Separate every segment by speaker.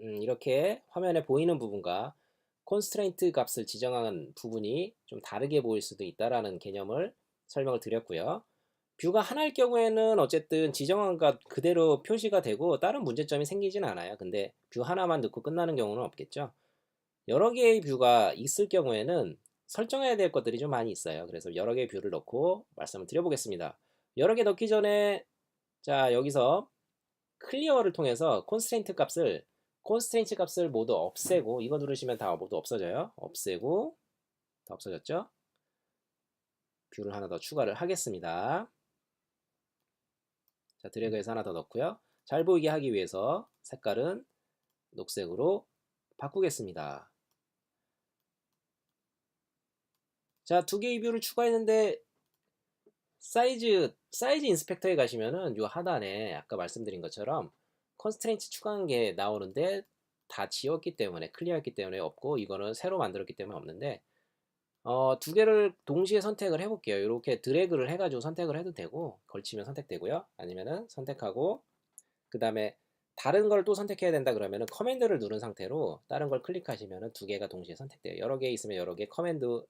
Speaker 1: 음, 이렇게 화면에 보이는 부분과 constraint 값을 지정한 부분이 좀 다르게 보일 수도 있다라는 개념을 설명을 드렸고요. 뷰가 하나일 경우에는 어쨌든 지정한 값 그대로 표시가 되고 다른 문제점이 생기지는 않아요. 근데 뷰 하나만 넣고 끝나는 경우는 없겠죠. 여러 개의 뷰가 있을 경우에는 설정해야 될 것들이 좀 많이 있어요. 그래서 여러 개의 뷰를 넣고 말씀을 드려보겠습니다. 여러 개 넣기 전에 자 여기서 클리어를 통해서 constraint 값을 constraint 값을 모두 없애고 이거 누르시면 다 모두 없어져요. 없애고 다 없어졌죠? 뷰를 하나 더 추가를 하겠습니다. 자, 드래그해서 하나 더 넣고요. 잘 보이게 하기 위해서 색깔은 녹색으로 바꾸겠습니다. 자, 두 개의 뷰를 추가했는데 사이즈 사이즈 인스펙터에 가시면은 요 하단에 아까 말씀드린 것처럼 컨스트레인트 추가한 게 나오는데 다 지웠기 때문에 클리어했기 때문에 없고 이거는 새로 만들었기 때문에 없는데 어, 두 개를 동시에 선택을 해볼게요. 이렇게 드래그를 해가지고 선택을 해도 되고 걸치면 선택되고요. 아니면은 선택하고 그 다음에 다른 걸 또 선택해야 된다 그러면은 커맨드를 누른 상태로 다른 걸 클릭하시면은 두 개가 동시에 선택돼요. 여러 개 있으면 여러 개 커맨드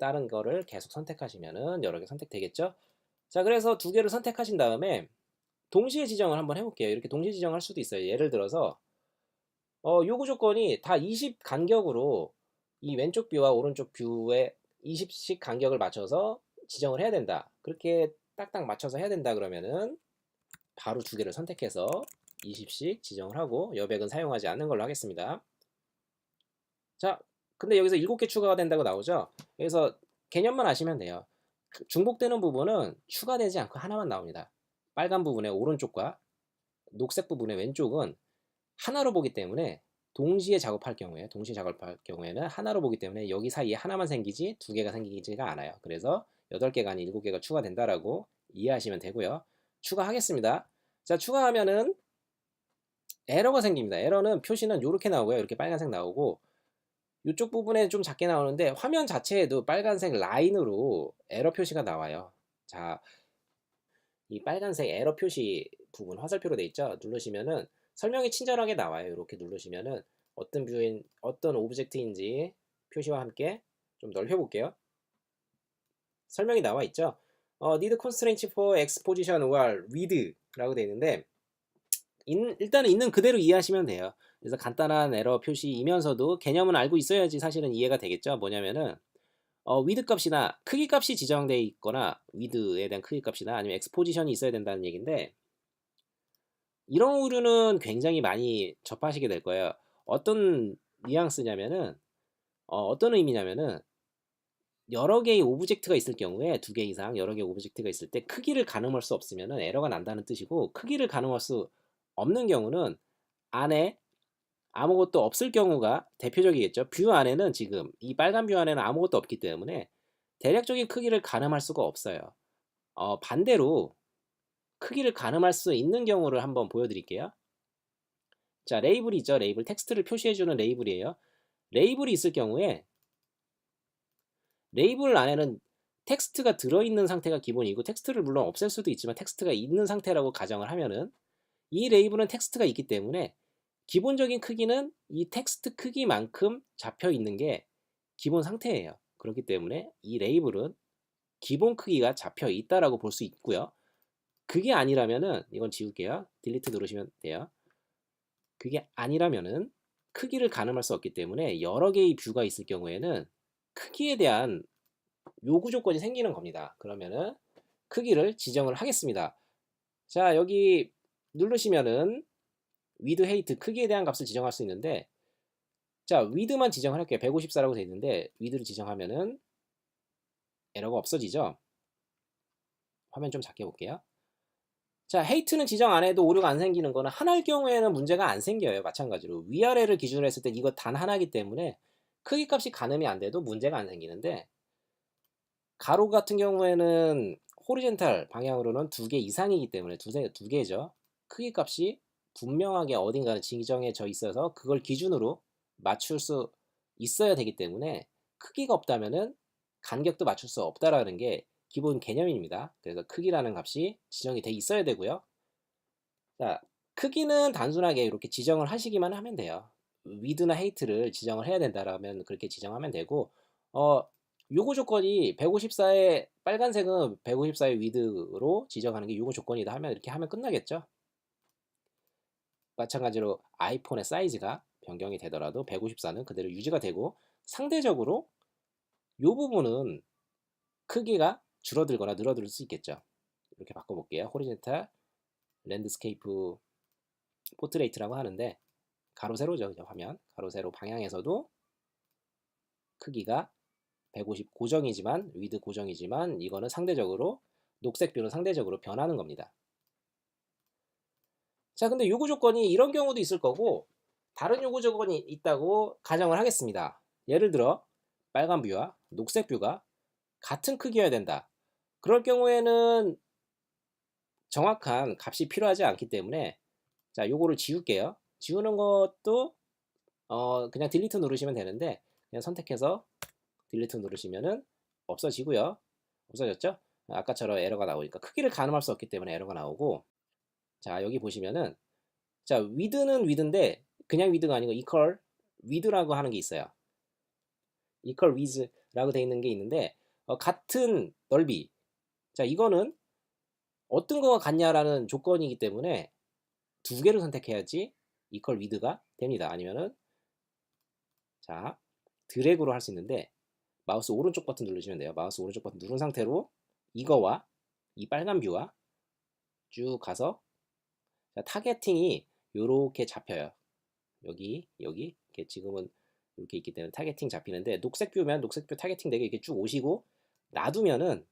Speaker 1: 다른 거를 계속 선택하시면은 여러 개 선택되겠죠? 자, 그래서 두 개를 선택하신 다음에 동시에 지정을 한번 해볼게요. 이렇게 동시에 지정할 수도 있어요. 예를 들어서 어, 요구 조건이 다 20 간격으로 이 왼쪽 뷰와 오른쪽 뷰에 20씩 간격을 맞춰서 지정을 해야 된다. 그렇게 딱딱 맞춰서 해야 된다 그러면은 바로 두 개를 선택해서 20씩 지정을 하고 여백은 사용하지 않는 걸로 하겠습니다. 자, 근데 여기서 7개 추가가 된다고 나오죠? 여기서 개념만 아시면 돼요. 그 중복되는 부분은 추가되지 않고 하나만 나옵니다. 빨간 부분의 오른쪽과 녹색 부분의 왼쪽은 하나로 보기 때문에 동시에 작업할 경우에 동시에 작업할 경우에는 하나로 보기 때문에 여기 사이에 하나만 생기지 두 개가 생기지가 않아요. 그래서 8개가 아닌 7개가 추가된다라고 이해하시면 되고요. 추가하겠습니다. 자, 추가하면은 에러가 생깁니다. 에러는 표시는 이렇게 나오고요. 이렇게 빨간색 나오고 이쪽 부분에 좀 작게 나오는데 화면 자체에도 빨간색 라인으로 에러 표시가 나와요. 자, 이 빨간색 에러 표시 부분 화살표로 돼 있죠. 누르시면은 설명이 친절하게 나와요. 이렇게 누르시면은 어떤 뷰인 어떤 오브젝트인지 표시와 함께 좀 넓혀 볼게요. 설명이 나와 있죠. 어, need constraint for exposition or width라고 되어 있는데 인, 일단은 있는 그대로 이해하시면 돼요. 그래서 간단한 에러 표시이면서도 개념은 알고 있어야지 사실은 이해가 되겠죠. 뭐냐면은 어, 위드 값이나 크기 값이 지정되어 있거나 위드에 대한 크기 값이나 아니면 엑스포지션이 있어야 된다는 얘기인데 이런 오류는 굉장히 많이 접하시게 될 거예요. 어떤 뉘앙스냐면은 어, 떤 의미냐면은 여러 개의 오브젝트가 있을 경우에 두 개 이상 여러 개의 오브젝트가 있을 때 크기를 가늠할 수 없으면은 에러가 난다는 뜻이고 크기를 가늠할 수 없는 경우는 안에 아무것도 없을 경우가 대표적이겠죠. 뷰 안에는 지금 이 빨간 뷰 안에는 아무것도 없기 때문에 대략적인 크기를 가늠할 수가 없어요. 어, 반대로 크기를 가늠할 수 있는 경우를 한번 보여드릴게요. 자, 레이블이 있죠. 레이블. 텍스트를 표시해주는 레이블이에요. 레이블이 있을 경우에 레이블 안에는 텍스트가 들어있는 상태가 기본이고 텍스트를 물론 없앨 수도 있지만 텍스트가 있는 상태라고 가정을 하면은 이 레이블은 텍스트가 있기 때문에 기본적인 크기는 이 텍스트 크기만큼 잡혀 있는 게 기본 상태예요. 그렇기 때문에 이 레이블은 기본 크기가 잡혀 있다라고 볼 수 있고요. 그게 아니라면은 이건 지울게요. 딜리트 누르시면 돼요. 그게 아니라면은 크기를 가늠할 수 없기 때문에 여러 개의 뷰가 있을 경우에는 크기에 대한 요구 조건이 생기는 겁니다. 그러면은 크기를 지정을 하겠습니다. 자, 여기 누르시면은 위드 헤이트 크기에 대한 값을 지정할 수 있는데 자 위드만 지정을 할게요. 154라고 되어 있는데 위드를 지정하면은 에러가 없어지죠? 화면 좀 작게 볼게요. 자 헤이트는 지정 안 해도 오류가 안 생기는 거는 하나일 경우에는 문제가 안 생겨요 마찬가지로. 위아래를 기준으로 했을 때 이거 단 하나이기 때문에 크기 값이 가늠이 안 돼도 문제가 안 생기는데 가로 같은 경우에는 호리젠탈 방향으로는 두 개 이상이기 때문에 두, 두 개죠. 크기 값이 분명하게 어딘가는 지정해져 있어서 그걸 기준으로 맞출 수 있어야 되기 때문에 크기가 없다면은 간격도 맞출 수 없다라는 게 기본 개념입니다. 그래서 크기라는 값이 지정이 돼 있어야 되고요. 자, 크기는 단순하게 이렇게 지정을 하시기만 하면 돼요. 위드나 헤이트를 지정을 해야 된다라면 그렇게 지정하면 되고 어 요구 조건이 154의 빨간색은 154의 위드로 지정하는 게 요구 조건이다 하면 이렇게 하면 끝나겠죠. 마찬가지로 아이폰의 사이즈가 변경이 되더라도 154는 그대로 유지가 되고 상대적으로 요 부분은 크기가 줄어들거나 늘어들 수 있겠죠. 이렇게 바꿔볼게요. 호리젠탈 랜드스케이프 포트레이트라고 하는데 가로 세로죠. 그죠? 화면 가로 세로 방향에서도 크기가 150 고정이지만 위드 고정이지만 이거는 상대적으로 녹색뷰는 상대적으로 변하는 겁니다. 자, 근데 요구 조건이 이런 경우도 있을 거고 다른 요구 조건이 있다고 가정을 하겠습니다. 예를 들어 빨간 뷰와 녹색 뷰가 같은 크기여야 된다. 그럴 경우에는 정확한 값이 필요하지 않기 때문에 자, 요거를 지울게요. 지우는 것도 어, 그냥 딜리트 누르시면 되는데 그냥 선택해서 딜리트 누르시면은 없어지고요. 없어졌죠? 아까처럼 에러가 나오니까 크기를 가늠할 수 없기 때문에 에러가 나오고 자 여기 보시면은 자 위드는 위드인데 그냥 위드가 아니고 equal width라고 하는 게 있어요. equal width라고 되어 있는 게 있는데 어, 같은 넓이 자 이거는 어떤 거가 같냐라는 조건이기 때문에 두 개를 선택해야지 equal width가 됩니다. 아니면은 자 드래그로 할 수 있는데 마우스 오른쪽 버튼 누르시면 돼요. 마우스 오른쪽 버튼 누른 상태로 이거와 이 빨간 뷰와 쭉 가서 자, 타겟팅이 이렇게 잡혀요. 여기 여기 이렇게 지금은 이렇게 있기 때문에 타겟팅 잡히는데 녹색 뷰면 녹색 뷰 타겟팅 되게 이렇게 쭉 오시고 놔두면은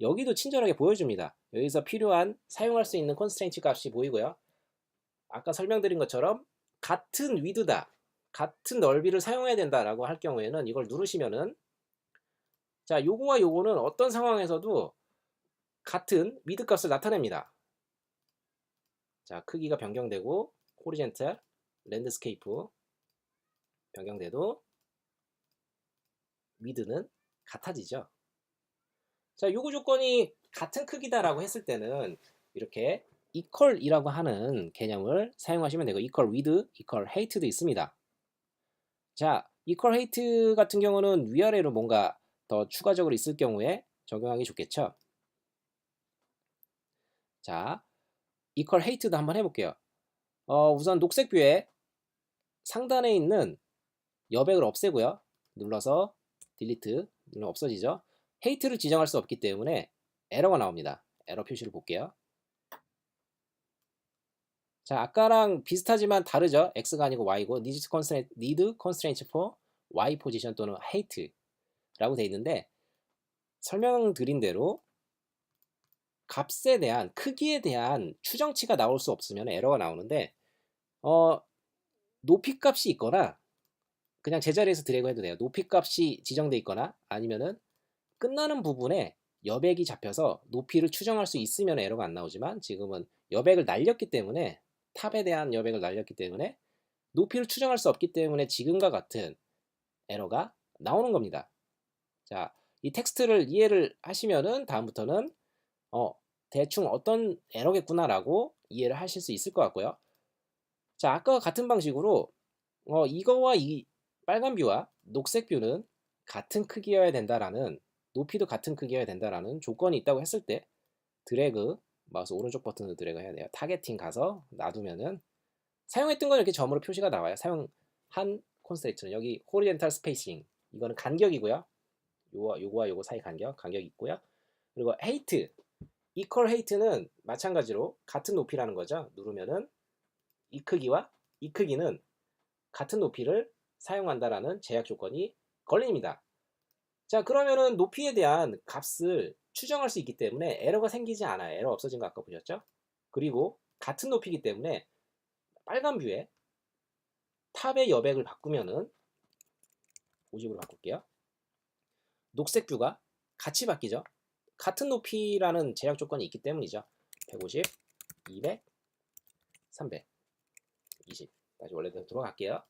Speaker 1: 여기도 친절하게 보여줍니다. 여기서 필요한 사용할 수 있는 컨스트레인트 값이 보이고요. 아까 설명드린 것처럼 같은 위드다, 같은 넓이를 사용해야 된다라고 할 경우에는 이걸 누르시면은 자, 요거와 요거는 어떤 상황에서도 같은 위드 값을 나타냅니다. 자, 크기가 변경되고 호리젠탈 랜드스케이프 변경돼도 위드는 같아지죠. 자, 요구 조건이 같은 크기다라고 했을 때는 이렇게 equal이라고 하는 개념을 사용하시면 되고 equal with, equal hate도 있습니다. 자, equal hate 같은 경우는 위아래로 뭔가 더 추가적으로 있을 경우에 적용하기 좋겠죠. 자, equal hate도 한번 해볼게요. 어, 우선 녹색 뷰에 상단에 있는 여백을 없애고요. 눌러서 딜리트 누르면 없어지죠. hate를 지정할 수 없기 때문에 에러가 나옵니다. 에러 표시를 볼게요. 자, 아까랑 비슷하지만 다르죠. x가 아니고 y고 needs constraint, need constraint for y position 또는 hate라고 돼 있는데 설명드린 대로 값에 대한 크기에 대한 추정치가 나올 수 없으면 에러가 나오는데 어, 높이 값이 있거나 그냥 제자리에서 드래그 해도 돼요. 높이 값이 지정돼 있거나 아니면은 끝나는 부분에 여백이 잡혀서 높이를 추정할 수 있으면 에러가 안 나오지만 지금은 여백을 날렸기 때문에 탑에 대한 여백을 날렸기 때문에 높이를 추정할 수 없기 때문에 지금과 같은 에러가 나오는 겁니다. 자, 이 텍스트를 이해를 하시면은 다음부터는 어, 대충 어떤 에러겠구나라고 이해를 하실 수 있을 것 같고요. 자, 아까와 같은 방식으로 어, 이거와 이 빨간 뷰와 녹색 뷰는 같은 크기여야 된다라는 높이도 같은 크기여야 된다라는 조건이 있다고 했을 때 드래그 마우스 오른쪽 버튼을 드래그 해야 돼요. 타겟팅 가서 놔두면은 사용했던 건 이렇게 점으로 표시가 나와요. 사용한 콘스트레이트는 여기 호리젠탈 스페이싱 이거는 간격이고요. 요거 요거와 요거 사이 간격 간격이 있고요. 그리고 헤이트 이퀄 헤이트는 마찬가지로 같은 높이라는 거죠. 누르면은 이 크기와 이 크기는 같은 높이를 사용한다라는 제약 조건이 걸립니다. 자 그러면은 높이에 대한 값을 추정할 수 있기 때문에 에러가 생기지 않아요. 에러 없어진 거 아까 보셨죠? 그리고 같은 높이기 때문에 빨간 뷰에 탑의 여백을 바꾸면은 50으로 바꿀게요. 녹색 뷰가 같이 바뀌죠. 같은 높이라는 제약 조건이 있기 때문이죠. 150, 200, 300, 20. 다시 원래대로 돌아갈게요.